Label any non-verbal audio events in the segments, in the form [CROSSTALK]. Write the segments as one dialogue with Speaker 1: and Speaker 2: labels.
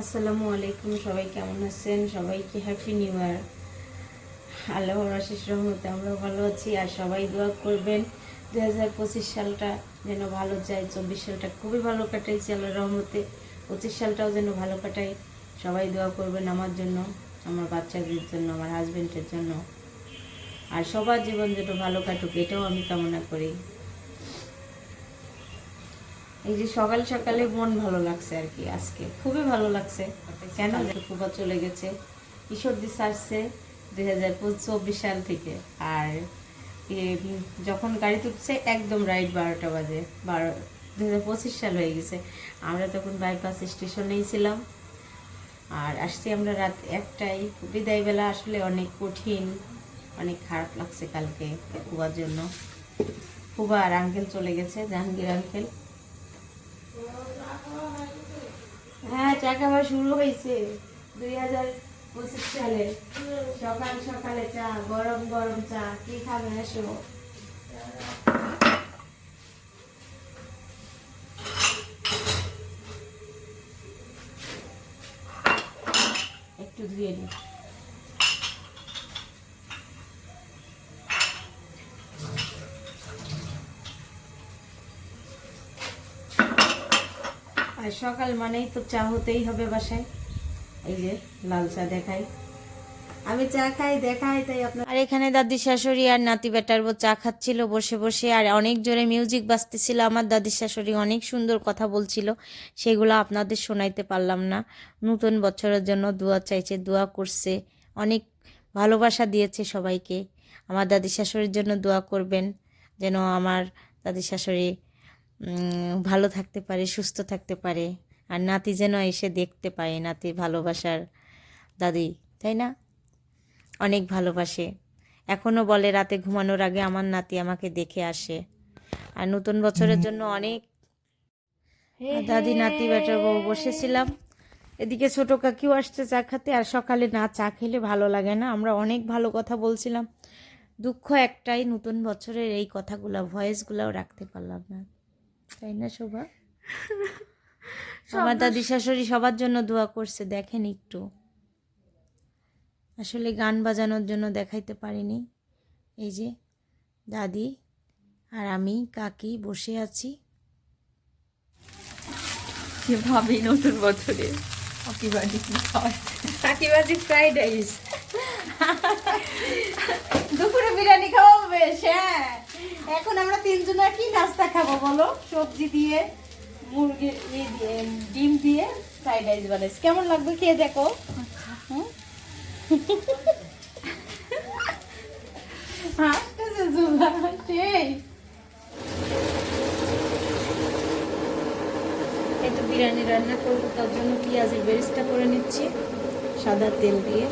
Speaker 1: আসসালামু আলাইকুম, সবাই কেমন আছেন? সবাইকে হ্যাপি নিউ ইয়ার আল্লাহর আশিস রহমতে আমরা ভালো আছি, আর সবাই দোয়া করবেন। দু হাজার পঁচিশ সালটা যেন ভালো যায়, চব্বিশ সালটা খুবই ভালো কাটাইছি আল্লাহর রহমতে। পঁচিশ সালটাও যেন ভালো কাটাই, সবাই দোয়া করবেন আমার জন্য, আমার বাচ্চাদের জন্য, আমার হাজবেন্ডের জন্য। আর সবার জীবন যেন ভালো কাটুক, এটাও আমি কামনা করি। এই যে সকাল সকালে মন ভালো লাগছে আর কি আজকে। খুবই ভালো লাগছে। কেন? ফুবা চলে গেছে। ঈশ্বরদি সারছে দুই হাজার চব্বিশ সাল থেকে। আর যখন গাড়ি তুলছে একদম রাইট বারোটা বাজে। বারো দু সাল হয়ে গেছে। আমরা তখন বাইপাস স্টেশনেই ছিলাম। আর আসছি আমরা রাত একটাই বিদায়বেলা আসলে অনেক কঠিন, অনেক খারাপ লাগছে কালকে ফুবার জন্য। ফুবা আর আঙ্কেল চলে গেছে, জাহাঙ্গীর আঙ্কেল হ্যাঁ চা খাওয়া শুরু হয়েছে। দুই হাজার পঁচিশ সালে। সকাল সকালে চা, গরম গরম চা। কি খাবে এসো? একটু ধুয়ে নি। আর সকাল মানেই তো চা হতেই হবে বাসায়। এই যে লাল চা দেখাই। আমি চা খাই, দেখাই, তাই আপনার আর এখানে দাদি শাশুড়ি আর নাতি বেটার চা খাচ্ছিল বসে বসে, আর অনেক জোরে মিউজিক বাজতেছিল। আমার দাদি শাশুড়ি অনেক সুন্দর কথা বলছিল, সেগুলো আপনাদের শোনাইতে পারলাম না। নতুন বছরের জন্য দোয়া চাইছে, দোয়া করছে। অনেক ভালোবাসা দিয়েছে সবাইকে। আমার দাদি শাশুড়ির জন্য দোয়া করবেন, যেন আমার দাদি শাশুড়ি ভালো থাকতে পারে সুস্থ থাকতে পারে। আর নাতি যেন এসে দেখতে পায় নাতি ভালোবাসার দাদি তাই না? অনেক ভালোবাসে। এখনও বলে রাতে ঘুমানোর আগে আমার নাতি আমাকে দেখে আসে। আর নতুন বছরের জন্য অনেক দাদি নাতি বেটার বউ বসেছিলাম। এদিকে ছোট কাকিও আসছে চা খাতে আর সকালে না চা খেলে ভালো লাগে না। আমরা অনেক ভালো কথা বলছিলাম। দুঃখ একটাই নতুন বছরের এই কথাগুলো ভয়েসগুলোও রাখতে পারলাম না। তাই না শোভা? আমার দাদি শাশুড়ি সবার জন্য দোয়া করছে দেখেন একটু। আসলে গান বাজানোর জন্য দেখাইতে পারিনি। এই যে দাদি আর আমি কাকি বসে আছি।
Speaker 2: ভাবি নতুন বছরে? ফাঁকিবাজি কি খাওয়ায়
Speaker 1: কাকিবাজি ফ্রাইড রাইস [LAUGHS] দুপুরে বিরিয়ানি খাওয়া বেশ হ্যাঁ এখন আমরা তিনজনের কি নাস্তা খাব বলো? সবজি দিয়ে, মুরগি দিয়ে ডিম দিয়ে ফ্রাইড রাইস বানাইছি। কেমন লাগবে খেয়ে দেখো? [LAUGHS] এই তো বিরিয়ানি রান্না করব, তার জন্য পেঁয়াজের বেরেস্তা করে নিচ্ছি, সাদা তেল দিয়ে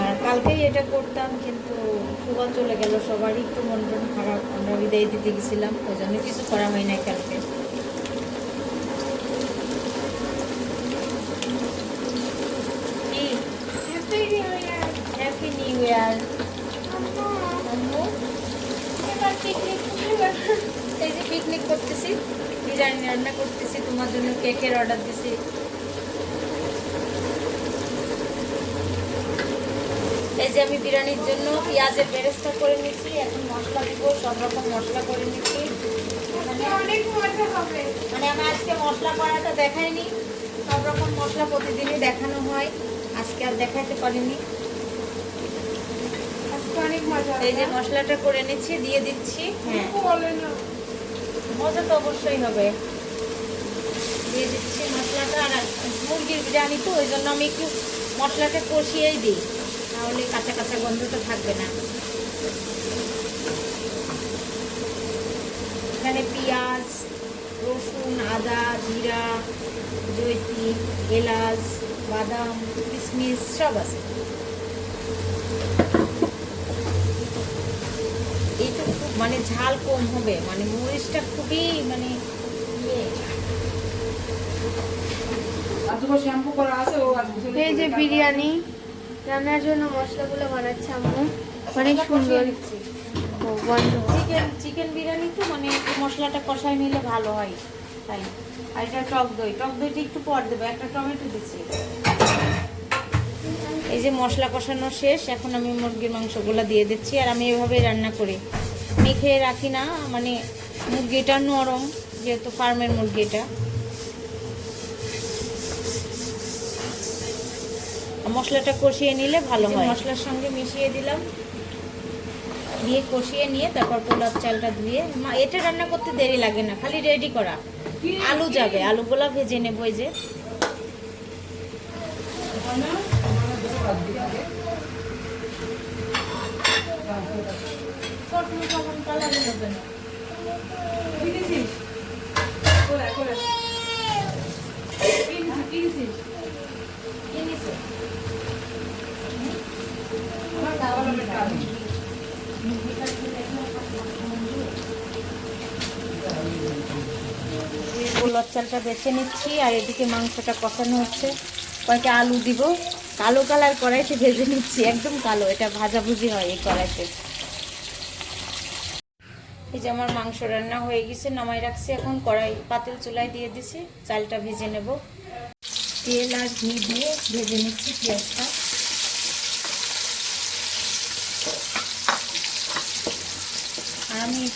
Speaker 1: আর কালকেই এটা করতাম কিন্তু সুবা চলে গেল সবারই একটু মন টন খারাপ। আমরা বিদায় দিতে গেছিলাম ওই জন্য কিছু করা হয় না কালকে। হ্যাপি নিউ ইয়ার এবার পিকনিক এই যে পিকনিক করতেছি বিরিয়ানি রান্না করতেছি তোমার জন্য কেকের অর্ডার দিছি। এই যে আমি বিরিয়ানির জন্য পেঁয়াজের বেরেস্তা করে নিচ্ছি এখন মশলা দিব সব রকম মশলা করে নিচ্ছি মানে মানে আমি আজকে মশলা করাটা দেখাইনি সব রকম মশলা প্রতিদিনই দেখানো হয়। আজকে আর দেখাতে পারিনি। এই যে মশলাটা করে নিচ্ছি দিয়ে দিচ্ছি। হ্যাঁ। মজা তো অবশ্যই হবে। দিয়ে দিচ্ছি মশলাটা। আর মুরগির বিরিয়ানি তো ওই জন্য আমি একটু মশলাটা কষিয়েই দিই। তাহলে কাঁচা কাঁচা গন্ধটা থাকবে না। এখানে পেঁয়াজ রসুন আদা জিরা জৈতিন এলাচ বাদাম কিশমিশ সব আছে। এইটা খুব মানে ঝাল কম হবে মানে মরিচটা খুবই মানে ইয়ে।
Speaker 2: আজকে শ্যাম্পু করা আছে ও আজকে
Speaker 3: এই যে বিরিয়ানি। রান্নার জন্য মশলাগুলো বানাচ্ছে আম্মু। অনেক সুন্দর।
Speaker 1: চিকেন চিকেন বিরিয়ানি তো মানে মশলাটা কষায় নিলে ভালো হয়। তাই। আর এটা টক দই। টক দইটা একটু পর দেবো। একটা টমেটো দিচ্ছি। এই যে মশলা কষানো শেষ, এখন আমি মুরগির মাংসগুলো দিয়ে দিচ্ছি আর আমি এভাবে রান্না করি। মেখে রাখি না মানে মুরগিটা নরম, যেহেতু ফার্মের মুরগি মশলাটা কষিয়ে নিলে ভালো হয়। মশলার সঙ্গে মিশিয়ে দিলাম। দিয়ে কষিয়ে নিয়ে তারপর পোলার চালটা ধুয়ে মা- এটা রান্না করতে দেরি লাগে না খালি রেডি করা। আলু যাবে আলু আলুগুলা ভেজে নেব এই যে। গোলাপ চালটা বেছে নিচ্ছি, আর এদিকে মাংসটা কষানো হচ্ছে। কয়েকটা আলু দিব। কালো কালার কড়াইতে ভেজে নিচ্ছি, একদম কালো। এটা ভাজাভুজি হয় এই কড়াইতে। এই যে আমার মাংস রান্না হয়ে গেছে, নামাই রাখছি এখন। কড়াই পাতিল চুলায় দিয়ে দিছি, চালটা ভেজে নেব। তেল আর ঘি দিয়ে ভেজে নিচ্ছি পেঁয়াজটা। আমি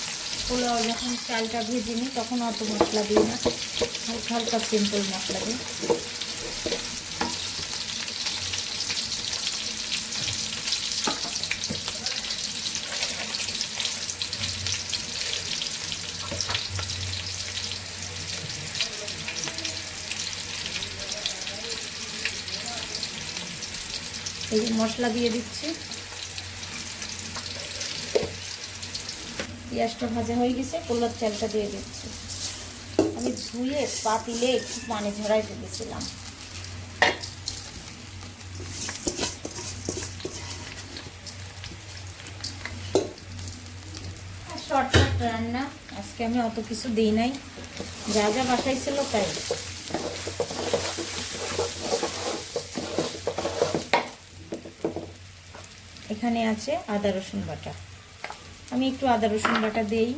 Speaker 1: পোলাও যখন চালটা ভেজে নিই, তখন অত মশলা দিই না। হালকা হালকা সিম্পল মশলা দিই। এই মশলা দিয়ে দিচ্ছি। পেঁয়াজটা ভাজা হয়ে গেছে পোলার চালটা দিয়ে দিচ্ছি। আমি ধুয়ে পাতিলে একটু পানি ঝরাই দিয়েছিলাম শর্টকাট রান্না, আজকে আমি অত কিছু দিই নাই। যা যা বাসায় তাই। এখানে আছে আদা রসুন বাটা। আমি একটু আদা রসুন বাটা দেই।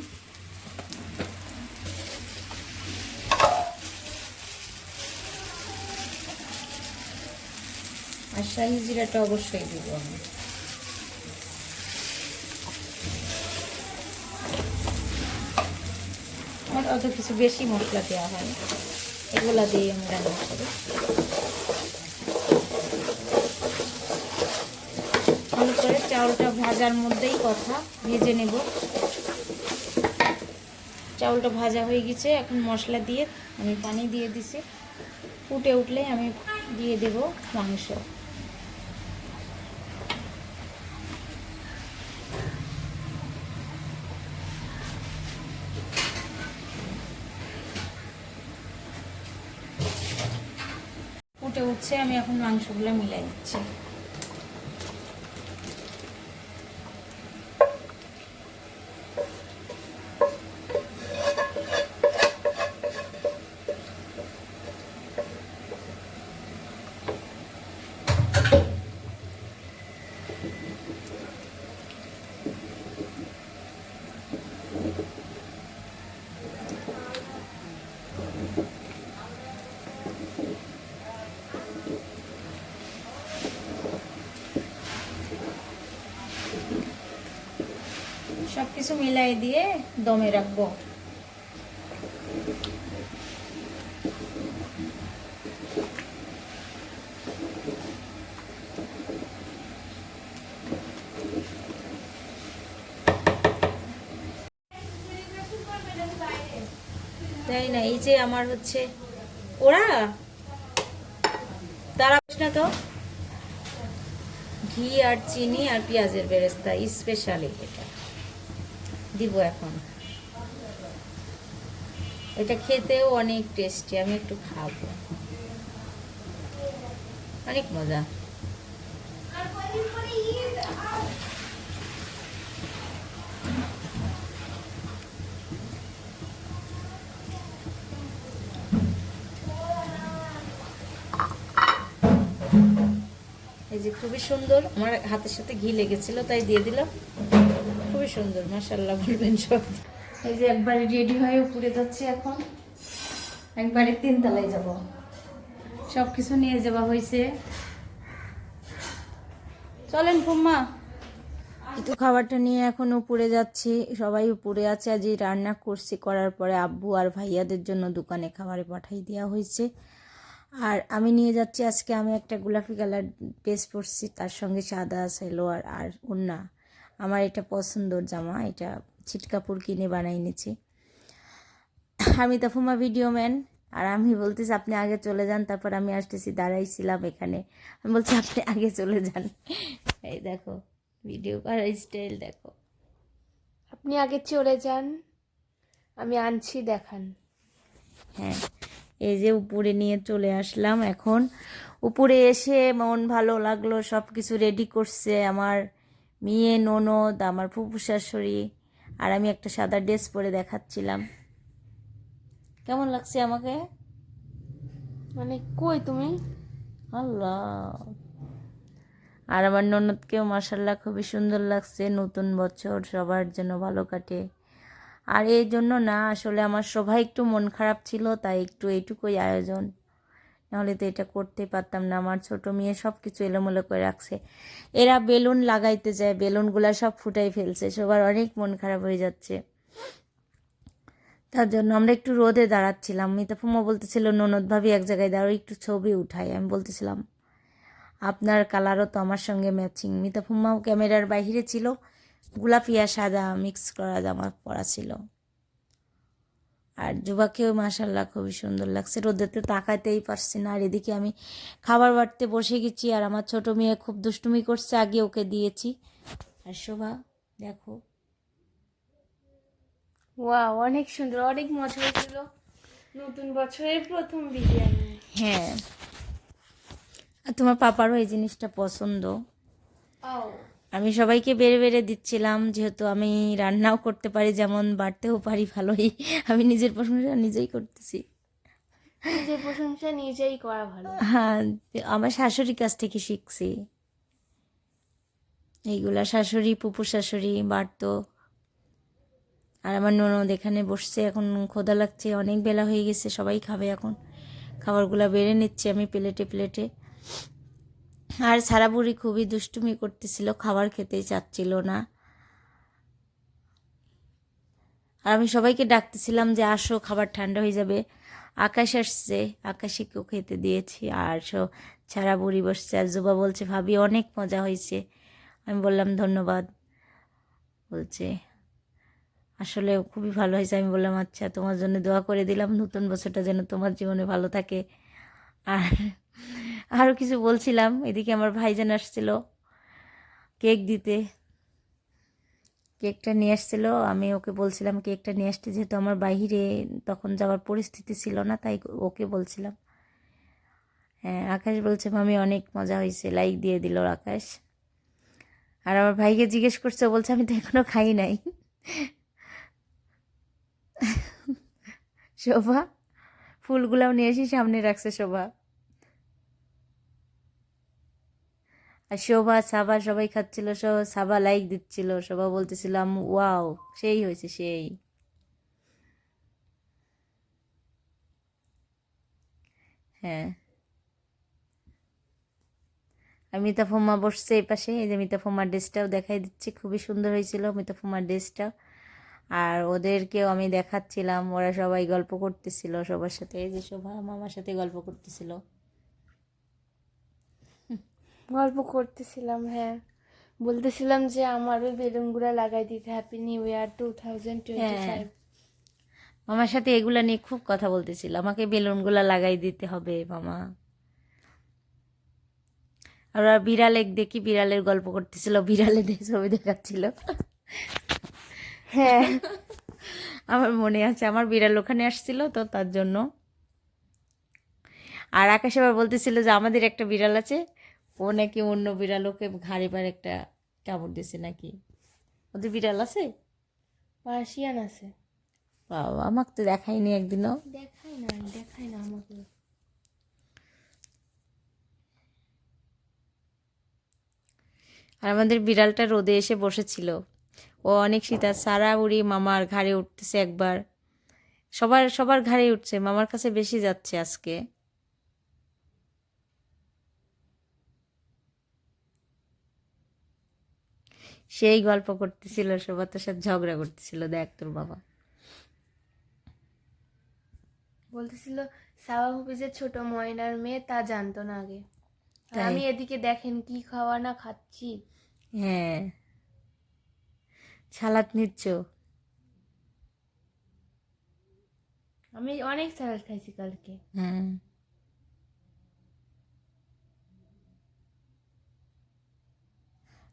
Speaker 1: আর শাহি জিরাটা অবশ্যই দিব আমি। আমার অত কিছু বেশি মশলা দেওয়া হয় এগুলা দিয়ে আমি রান্না করি ভালো করে চাউলটা ভাজার মধ্যেই কথা, ভেজে নেব। চাউলটা ভাজা হয়ে গেছে, এখন মশলা দিয়ে আমি পানি দিয়ে দিছি। ফুটে উঠলে আমি দিয়ে দেব মাংস। ফুটে উঠছে, আমি এখন মাংসগুলো মিলাই দিচ্ছি সব কিছু মিলাই দিয়ে দমে রাখব। তাই না? এই যে আমার হচ্ছে ওরা। তারা না তো। ঘি আর চিনি আর পেঁয়াজের বেরেস্তা স্পেশালি দিব এখন। এটা খেতেও অনেক টেস্টি আমি একটু খাব। অনেক মজা। যে খুবই সুন্দর। আমার হাতের সাথে ঘি লেগেছিল, তাই দিয়ে দিলাম। খুবই সুন্দর মাসাল্লাহ বলবেন সব। এই যে একবারে রেডি হয়ে উপরে যাচ্ছে এখন। একবারে তিনতলায় যাব। সব কিছু নিয়ে যাওয়া হয়েছে। চলেন, ফুম্মা। তো খাবারটা নিয়ে এখন উপরে যাচ্ছি। সবাই উপরে আছে। আজ রান্না করছি, করার পরে আব্বু আর ভাইয়াদের জন্য দোকানে খাবারে পাঠাই দেওয়া হয়েছে। আর আমি নিয়ে যাচ্ছি আজকে আমি একটা গোলাপি কালার ড্রেস পরছি তার সঙ্গে সাদা সালোয়ার আর ওন্না আমার এটা পছন্দর জামা এটা ছিট কাপড় কিনে বানাই নিয়েছি আমি তফুমা ভিডিও ম্যান আর আমি বলতেছি আপনি আগে চলে যান তারপর আমি আসতেছি দাঁড়াইছিলাম এখানে। আমি বলছি আপনি আগে চলে যান। এই দেখো ভিডিও করার স্টাইল দেখো।
Speaker 3: আপনি আগে চলে যান আমি আনছি দেখান।
Speaker 1: হ্যাঁ। এই যে উপরে নিয়ে চলে আসলাম এখন। উপরে এসে মন ভালো লাগল সব কিছু রেডি করছে আমার মেয়ে ননদ আমার ফুপু শাশুড়ি আর আমি একটা সাদা ড্রেস পরে দেখাচ্ছিলাম। কেমন লাগছে আমাকে?
Speaker 3: মানে কই তুমি?
Speaker 1: আল্লাহ। আর আমার ননদকেও মাসাল্লাহ খুবই সুন্দর লাগছে নতুন বছর সবার জন্য ভালো কাটে। আর এই জন্য না, আসলে আমার সবাই একটু মন খারাপ ছিল, তাই একটু এইটুকুই আয়োজন। নাহলে তো এটা করতে পারতাম না, আমার ছোট মেয়ে সব কিছু এলোমেলো করে রাখছে। এরা বেলুন লাগাইতে যায়, বেলুনগুলা সব ফুটাই ফেলছে, সবার অনেক মন খারাপ হয়ে যাচ্ছে। তার জন্য আমরা একটু রোদে দাঁড়াচ্ছিলাম। মিতাফুমা বলতেছিল, ননদ ভাবি এক জায়গায় দাঁড়ো একটু ছবি উঠাই। আমি বলতেছিলাম, আপনার কালারও তো আমার সঙ্গে ম্যাচিং মিতাফুম্মাও ক্যামেরার বাইরে ছিল গোলাপি আর সাদা মিক্স করা জামা পরা ছিল। আর যুবাকেও মাসাল্লাহ খুবই সুন্দর লাগছে। রোদেতে তাকাতেই পারছি না। আর এদিকে আমি খাবার বাড়তে বসে গেছি আর আমার ছোট মেয়ে খুব দুষ্টুমি করছে। আগে ওকে দিয়েছি। আর শোভা দেখো।
Speaker 3: ওয়াও অনেক সুন্দর। অনেক মজা হয়েছিল নতুন বছরের প্রথম বিরিয়ানি।
Speaker 1: হ্যাঁ। আর তোমার পাপারও এই জিনিসটা পছন্দ।
Speaker 3: ও
Speaker 1: আমি সবাইকে বেড়ে বেড়ে দিচ্ছিলাম যেহেতু আমি রান্নাও করতে পারি যেমন বাড়তেও পারি ভালোই। আমি নিজের প্রশংসা নিজেই করতেছি।
Speaker 3: নিজের প্রশংসা নিজেই করা ভালো।
Speaker 1: হ্যাঁ আমার শাশুড়ির কাছ থেকে শিখছি। এইগুলা শাশুড়ি পুপু শাশুড়ি বাড়তো। আর আমার ননদ এখানে বসছে এখন ক্ষুধা লাগছে অনেক বেলা হয়ে গেছে সবাই খাবে এখন। খাবারগুলা বেড়ে নিচ্ছে আমি প্লেটে প্লেটে। আর সারা বুড়ি খুবই দুষ্টুমি করতেছিল, খাবার খেতেই চাচ্ছিল না। আর আমি সবাইকে ডাকতেছিলাম যে, আসো, খাবার ঠান্ডা হয়ে যাবে। আকাশ আসছে আকাশিকেও খেতে দিয়েছি। আর সো ছাড়া বুড়ি বসছে আর জুবা বলছে, ভাবি, অনেক মজা হয়েছে। আমি বললাম, ধন্যবাদ। বলছে, আসলে খুবই ভালো হয়েছে। আমি বললাম আচ্ছা তোমার জন্য দোয়া করে দিলাম। নতুন বছরটা যেন তোমার জীবনে ভালো থাকে। আর আরও কিছু বলছিলাম, এদিকে আমার ভাইজান আসছিল কেক দিতে। কেকটা নিয়ে আসছিল, আমি ওকে বলছিলাম কেকটা নিয়ে আসতে যেহেতু আমার বাইরে তখন যাওয়ার পরিস্থিতি ছিল না, তাই ওকে বলছিলাম। হ্যাঁ আকাশ বলছে, মামি, অনেক মজা হয়েছে লাইক দিয়ে দিল আকাশ। আর আমার ভাইকে জিজ্ঞেস করছে বলছে, আমি তো এখনও খাই নাই। শোভা, ফুলগুলাও নিয়ে এসে সামনে রাখছে শোভা। আর শোভা, সাবা সবাই খাচ্ছিল সব লাইক দিচ্ছিল, শোভা বলতেছিলাম ওয়াও সেই হয়েছে সেই। হ্যাঁ। আর মিতাফুমা বসছে এই পাশে, এই যে মিতাফুমার ড্রেসটাও দেখাই দিচ্ছি, খুবই সুন্দর হয়েছিল মিতাফুমার ড্রেসটা। আর ওদেরকেও আমি দেখাচ্ছিলাম, ওরা সবাই গল্প করতেছিল, সবার সাথে, এই যে শোভা মামার সাথে গল্প করতেছিল।
Speaker 3: গল্প করতেছিলাম হ্যাঁ। বলতেছিলাম যে আমার ওই বেলুনগুলো লাগাই দিতে happy new year two thousand twenty five
Speaker 1: মামার সাথে এগুলা নিয়ে খুব কথা বলতেছিল আমাকে বেলুনগুলা লাগাই দিতে হবে মামা। আর বিড়াল এক দেখি বিড়ালের গল্প করতেছিল বিড়ালে দেখে ছবি দেখাচ্ছিল।
Speaker 3: হ্যাঁ।
Speaker 1: আমার মনে আছে আমার বিড়াল ওখানে আসছিল তো তার জন্য। আর আকাশ আবার বলতেছিল যে আমাদের একটা বিড়াল আছে ও নাকি অন্য বিড়াল ওকে ঘাড়ে পার একটা কামড় দিছে নাকি? ওদের বিড়াল আছে?
Speaker 3: পার্সিয়ান আছে।
Speaker 1: বাবা আমাকে তো দেখায়নি একদিনও।
Speaker 3: দেখাই না দেখাই না আমাকে।
Speaker 1: আর আমাদের বিড়ালটা রোদে এসে বসেছিল। ও অনেক শীত সারা উড়ি মামার ঘাড়ে উঠতেছে একবার। সবার সবার ঘাড়ে উঠছে মামার কাছে বেশি যাচ্ছে আজকে। সেই গল্প করতেছিল সবার তোর সাথে ঝগড়া করতেছিল দেখ তোর বাবা।
Speaker 3: বলতেছিল সাওয়া হুফিজের ছোট ময়নার মেয়ে তা জানতো না আগে। আমি এদিকে দেখেন কি খাওয়া না খাচ্ছি।
Speaker 1: হ্যাঁ। সালাদ নিচ্ছ?
Speaker 3: আমি অনেক স্যালাড খাইছি কালকে।
Speaker 1: হুম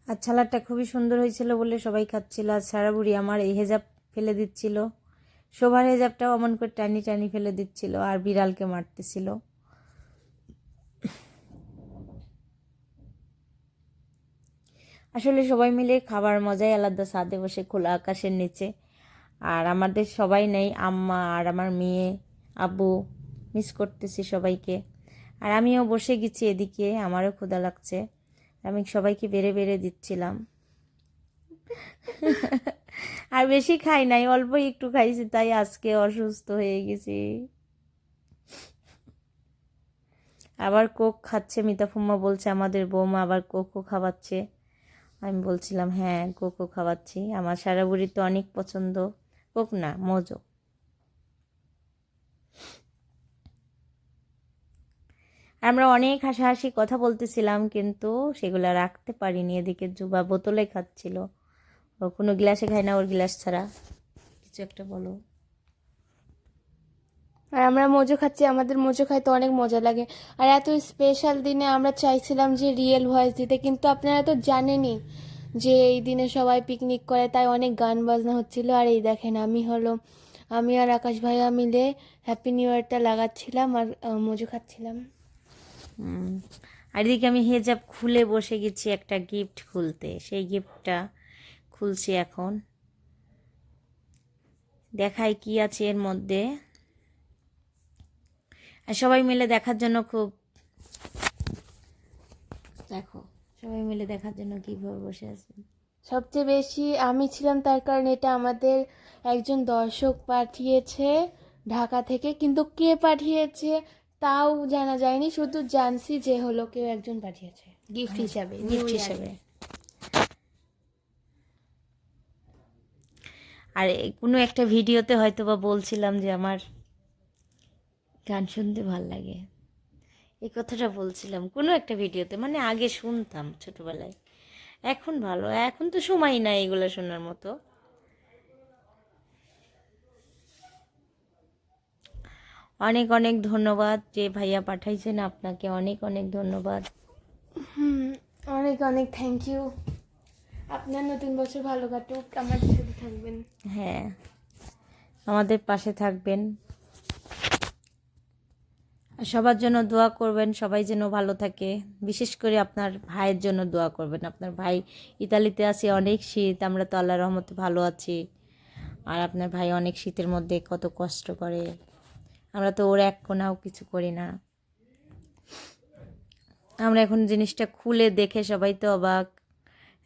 Speaker 1: আর ছালাডটা খুবই সুন্দর হয়েছিল বলে সবাই খাচ্ছিল। আর সারা বুড়ি আমার এই হেজাব ফেলে দিচ্ছিল। শোভার হেজাবটাও অমন করে টানি টানি ফেলে দিচ্ছিল আর বিড়ালকে মারতেছিল। আসলে সবাই মিলে খাবার মজাই আলাদা সাদে বসে খোলা আকাশের নিচে। আর আমাদের সবাই নেই, আম্মা আর আমার মেয়ে, আব্বু মিস করতেছি সবাইকে। আর আমিও বসে গেছি এদিকে, আমারও ক্ষুধা লাগছে। আমি সবাইকে বেড়ে বেড়ে দিচ্ছিলাম। আর বেশি খাই নাই অল্প একটু খাইছি, তাই আজকে অসুস্থ হয়ে গেছি। আবার কোক খাচ্ছে মিতাফুম্মা বলছে, আমাদের বৌমা আবার কোকও খাওয়াচ্ছে। আমি বলছিলাম হ্যাঁ কোকও খাওয়াচ্ছি। আমার সারা বুড়ি তো অনেক পছন্দ। কোক না, মজো। আমরা অনেক হাসাহাসি কথা বলতেছিলাম, কিন্তু সেগুলো রাখতে পারিনি। এদিকে জুবা বোতলে খাচ্ছিল। ও কোনো গ্লাসে খায় না ওর গ্লাস ছাড়া। কিছু একটা বলো।
Speaker 3: আর আমরা মোজো খাচ্ছি, আমাদের মোজো খাইতে অনেক মজা লাগে। আর এত স্পেশাল দিনে আমরা চাইছিলাম যে রিয়েল ভয়েস দিতে, কিন্তু আপনারা তো জানেনই যে এই দিনে সবাই পিকনিক করে, তাই অনেক গান বাজনা হচ্ছিল। আর এই দেখেন, আমি হলো, আমি আর আকাশ ভাইয়া মিলে হ্যাপি নিউ ইয়ারটা লাগাচ্ছিলাম আর মজো খাচ্ছিলাম।
Speaker 1: আর এদিকে আমি হেজাব খুলে বসে গেছি একটা গিফট খুলতে। সেই গিফটটা খুলছি এখন। দেখাই কি আছে এর মধ্যে। আর সবাই মিলে দেখার জন্য খুব দেখো, সবাই মিলে দেখার জন্য কীভাবে বসে আছে।
Speaker 3: সবচেয়ে বেশি আমি ছিলাম তার কারণ এটা আমাদের একজন দর্শক পাঠিয়েছে ঢাকা থেকে, কিন্তু কে পাঠিয়েছে তাও জানা যায়নি শুধু জানছি যে হলো কেউ একজন পাঠিয়েছে। গিফট হিসাবে
Speaker 1: গিফট হিসাবে। আর কোনো একটা ভিডিওতে হয়তো বা বলছিলাম যে আমার গান শুনতে ভালো লাগে। এই কথাটা বলছিলাম কোনো একটা ভিডিওতে মানে আগে শুনতাম ছোটবেলায়। এখন ভালো এখন তো সময় নাই এগুলো শোনার মতো। অনেক অনেক ধন্যবাদ যে ভাইয়া পাঠাইছেন আপনাকে অনেক অনেক ধন্যবাদ।
Speaker 3: অনেক অনেক থ্যাংক ইউ আপনার নতুন বছর ভালো কাটুক আমার সাথে থাকবেন।
Speaker 1: হ্যাঁ আমাদের পাশে থাকবেন। সবার জন্য দোয়া করবেন সবাই যেন ভালো থাকে। বিশেষ করে আপনার ভাইয়ের জন্য দোয়া করবেন। আপনার ভাই ইতালিতে আছে অনেক শীত আমরা তো আল্লাহ রহমতে ভালো আছি। আর আপনার ভাই অনেক শীতের মধ্যে কত কষ্ট করে। আমরা তো ওর এক কোনাও কিছু করি না। আমরা এখন জিনিসটা খুলে দেখে সবাই তো অবাক।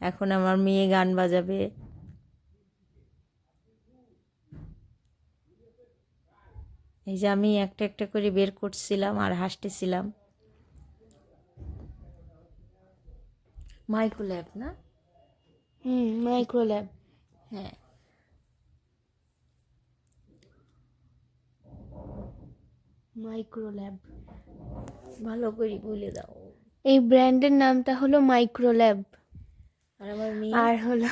Speaker 1: এখন আমার মেয়ে গান বাজাবে। এই যে আমি একটা একটা করে বের করছিলাম আর হাসতেছিলাম। মাইক্রো ল্যাব না?
Speaker 3: হুম মাইক্রো ল্যাব
Speaker 1: হ্যাঁ।
Speaker 3: মাইক্রো ল্যাব
Speaker 1: ভালো করে বলে দাও।
Speaker 3: এই ব্র্যান্ডের নামটা হলো মাইক্রো ল্যাব
Speaker 1: আর আমার মেয়ে?
Speaker 3: আর হলো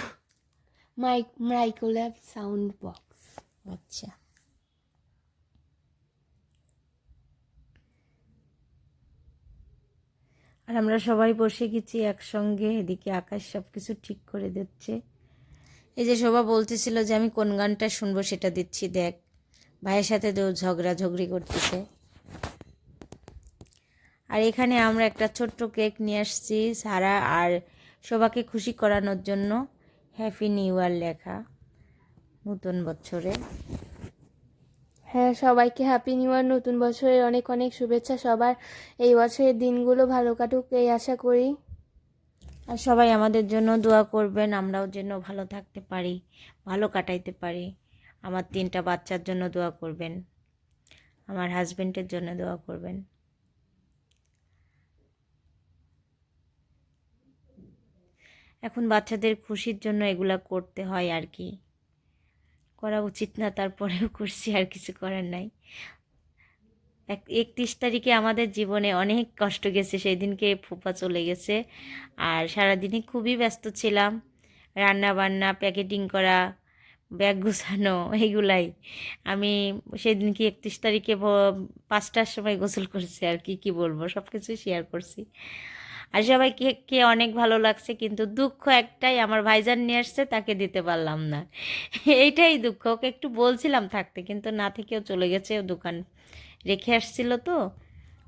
Speaker 3: mic micro lab sound box
Speaker 1: আচ্ছা। আর আমরা সবাই বসে গেছি একসঙ্গে এদিকে আকাশ সব কিছু ঠিক করে দিচ্ছে। এই যে শোভা বলতেছিল যে আমি কোন গানটা শুনব সেটা দিচ্ছি দেখ। ভাইয়ের সাথে ঝগড়া ঝগড়ি করতেছে। আর এখানে আমরা একটা ছোট্ট কেক নিয়ে আসছি সারা আর শোভাকে খুশি করানোর জন্য। হ্যাপি নিউ ইয়ার লেখা নতুন বছরে।
Speaker 3: হ্যাঁ সবাইকে হ্যাপি নিউ ইয়ার নতুন বছরের অনেক অনেক শুভেচ্ছা সবার। এই বছরের দিনগুলো ভালো কাটুক এই আশা করি।
Speaker 1: আর সবাই আমাদের জন্য দোয়া করবেন আমরাও যেন ভালো থাকতে পারি ভালো কাটাইতে পারি। আমার তিনটা বাচ্চার জন্য দোয়া করবেন আমার হাজবেন্ডের জন্য দোয়া করবেন। এখন বাচ্চাদের খুশির জন্য এগুলা করতে হয় আর কি। করা উচিত না, তারপরেও [LAUGHS] করছি, আর কিছু করার নাই। এক, একত্রিশ তারিখে আমাদের জীবনে অনেক কষ্ট গেছে সেই দিনকে ফুপা চলে গেছে। আর সারাদিনই খুবই ব্যস্ত ছিলাম। রান্না বান্না প্যাকেটিং করা, ব্যাগ গুছানো, [LAUGHS] এগুলাই। আমি সেদিনকে একত্রিশ তারিখে পাঁচটার সময় গোসল করছি, আর কি কি বলব? সব কিছু শেয়ার করছি। আর সবাই কে কে অনেক ভালো লাগছে, কিন্তু দুঃখ একটাই, আমার ভাইজান নিয়ে আসছে, তাকে দিতে পারলাম না। এইটাই দুঃখ, ওকে একটু বলছিলাম থাকতে, কিন্তু না থেকেও চলে গেছে, ও দোকান রেখে আসছিল তো,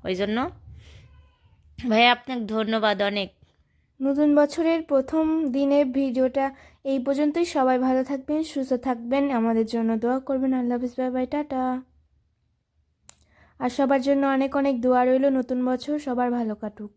Speaker 1: ওই জন্য। ভাই আপনাকে ধন্যবাদ অনেক।
Speaker 3: নতুন বছরের প্রথম দিনের ভিডিওটা এই পর্যন্তই। সবাই ভালো থাকবেন, সুস্থ থাকবেন। আমাদের জন্য দোয়া করবেন। আল্লাহ হাফিজ বাই বাই টাটা। আর সবার জন্য অনেক অনেক দোয়া রইল। নতুন বছর সবার ভালো কাটুক।